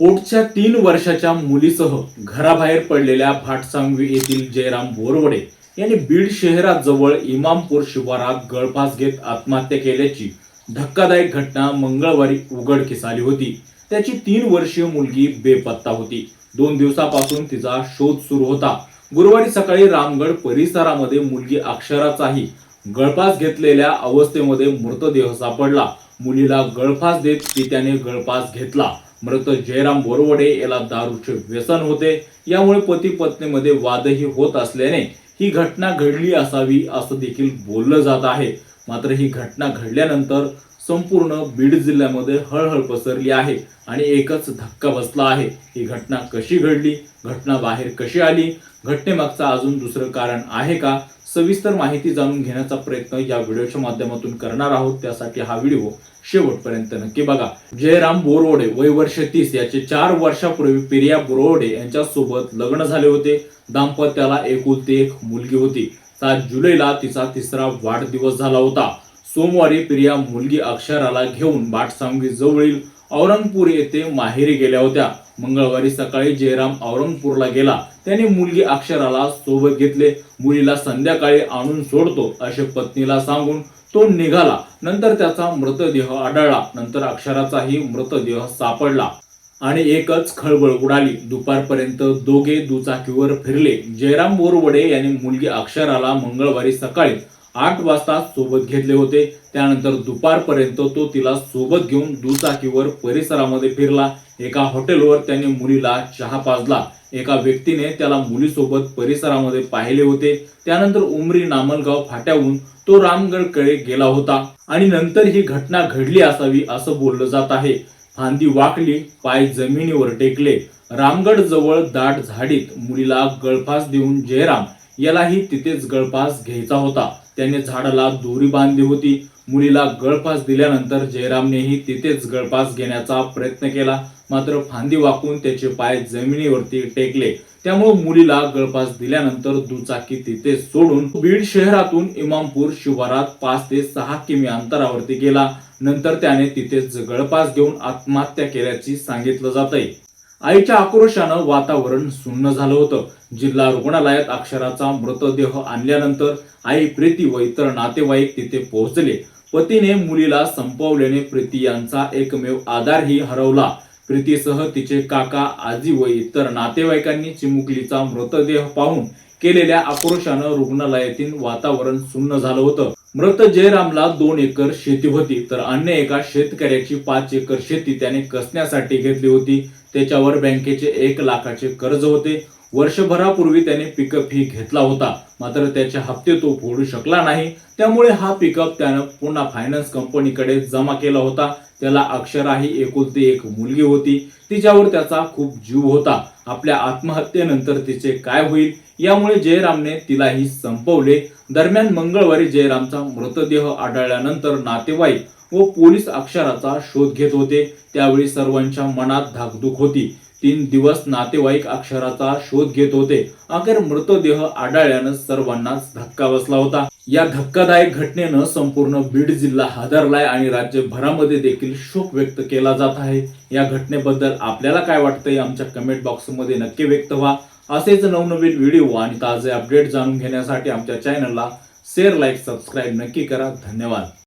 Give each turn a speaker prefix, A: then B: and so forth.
A: पोटच्या तीन वर्षाच्या मुलीसह घराबाहेर पडलेल्या भाटसांगवी येथील जयराम बोरवडे यांनी बीड शहराजवळ इमामपूर शिवारात गळफास घेत आत्महत्या केल्याची धक्कादायक घटना मंगळवारी उघडकीस आली होती. त्याची तीन वर्षीय मुलगी बेपत्ता होती. दोन दिवसापासून तिचा शोध सुरू होता. गुरुवारी सकाळी रामगड परिसरामध्ये मुलगी अक्षराचाही गळफास घेतलेल्या अवस्थेमध्ये मृतदेह सापडला. मुलीला गळफास देत पित्याने गळफास घेतला. मृत जयराम बोरवडे याला दारूचे व्यसन होते. यामुळे पती पत्नीमध्ये वादही होत असल्याने ही घटना घडली असावी असं देखील बोललं जात आहे. मात्र ही घटना घडल्यानंतर संपूर्ण बीड जिल्ह्यामध्ये हळहळ पसरली आहे आणि एकच धक्का बसला आहे. ही घटना कशी घडली? घटना बाहेर कशी आली? घटनेमागचा अजून दुसरं कारण आहे का? सविस्तर माहिती जाणून घेण्याचा प्रयत्न या व्हिडिओच्या माध्यमातून करणार आहोत. त्यासाठी हा व्हिडिओ शेवटपर्यंत नक्की बघा. जयराम बोरवडे वय वर्ष तीस याचे चार वर्षापूर्वी पिरिया बोरवडे यांच्यासोबत लग्न झाले होते. दाम्पत्याला एकुलती एक मुलगी होती. सात जुलैला तिचा तिसरा वाढदिवस झाला होता. सोमवारी प्रिया मुलगी अक्षराला घेऊन बाटसांगवी जवळील औरंगपूर येथे माहेरी गेल्या होत्या. मंगळवारी सकाळी जयराम औरंगपूरला गेला. त्याने मुलगी अक्षराला सोबत घेतले. मुलीला संध्याकाळी आणून सोडतो असे पत्नीला सांगून तो निघाला. नंतर त्याचा मृतदेह आढळला. नंतर अक्षराचाही मृतदेह सापडला आणि एकच खळबळ उडाली. दुपारपर्यंत दोघे दुचाकीवर फिरले. जयराम बोरवडे यांनी मुलगी अक्षराला मंगळवारी सकाळी आठ वाजता सोबत घेतले होते. त्यानंतर दुपारपर्यंत तो तिला सोबत घेऊन दुचाकीवर परिसरामध्ये फिरला. एका हॉटेलवर त्याने मुलीला चहा पाजला. एका व्यक्तीने त्याला मुलीसोबत परिसरामध्ये पाहिले होते. त्यानंतर उमरी नामलगाव फाट्याहून तो रामगडकडे गेला होता. आणि नंतर ही घटना घडली असावी असं बोललं जात आहे. फांदी वाकली पाय जमिनीवर टेकले. रामगड जवळ दाट झाडीत मुलीला गळफास देऊन जयराम यालाही तिथेच गळफास घ्यायचा होता. त्याने झाडाला दोरी बांधली होती. मुलीला गळफास दिल्यानंतर जयरामनेही तिथेच गळफास घेण्याचा प्रयत्न केला. मात्र फांदी वाकून त्याचे पाय जमिनीवरती टेकले. त्यामुळे मुलीला गळफास दिल्यानंतर दुचाकी तिथे सोडून बीड शहरातून इमामपूर शिवारात पाच ते सहा किमी अंतरावरती गेला. नंतर त्याने तिथेच गळफास घेऊन आत्महत्या केल्याची सांगितलं जात आहे आईच्या आक्रोशानं वातावरण सुन्न झालं होतं. जिल्हा रुग्णालयात अक्षराचा मृतदेह आणल्यानंतर आई प्रीती व इतर नातेवाईक तिथे पोहोचले. पतीने मुलीला संपवल्याने प्रीती यांचा एकमेव आधारही हरवला. प्रीतीसह तिचे काका आजी व इतर नातेवाईकांनी चिमुकलीचा मृतदेह पाहून केलेल्या आक्रोशानं रुग्णालयातील वातावरण सुन्न झालं होतं. मृत जयरामला दोन एकर शेती होती तर अन्य एका शेतकऱ्याची पाच एकर शेती त्याने कसण्यासाठी घेतली होती. त्याच्यावर बँकेचे एक लाखाचे कर्ज होते. वर्षभरापूर्वी त्याने पिकअप ही घेतला होता मात्र त्याचे हप्ते तो फोडू शकला नाही. त्यामुळे हा पिकअप त्यानं पुन्हा फायनान्स कंपनीकडे जमा केला होता. त्याला अक्षरा ही एकुलती एक मुलगी होती. तिच्यावर त्याचा खूप जीव होता. आपल्या आत्महत्येनंतर तिचे काय होईल? यामुळे जयरामने तिलाही संपवले. दरम्यान मंगळवारी जयरामचा मृतदेह आढळल्यानंतर नातेवाईक व पोलीस अक्षराचा शोध घेत होते. त्यावेळी सर्वांच्या मनात धाकधूक होती. तीन दिवस नातेवाईक अक्षराचा शोध घेत होते. अखेर मृतदेह आढळल्यानं सर्वांनाच धक्का बसला होता. या धक्कादायक घटनेनं संपूर्ण बीड जिल्हा हादरलाय आणि राज्यभरामध्ये देखील शोक व्यक्त केला जात आहे. या घटनेबद्दल आपल्याला काय वाटतंय आमच्या कमेंट बॉक्समध्ये नक्की व्यक्त व्हा. असेच नवनवीन व्हिडिओ आणि ताजे अपडेट जाणून घेण्यासाठी आमच्या चॅनलला शेअर लाईक सबस्क्राईब नक्की करा. धन्यवाद.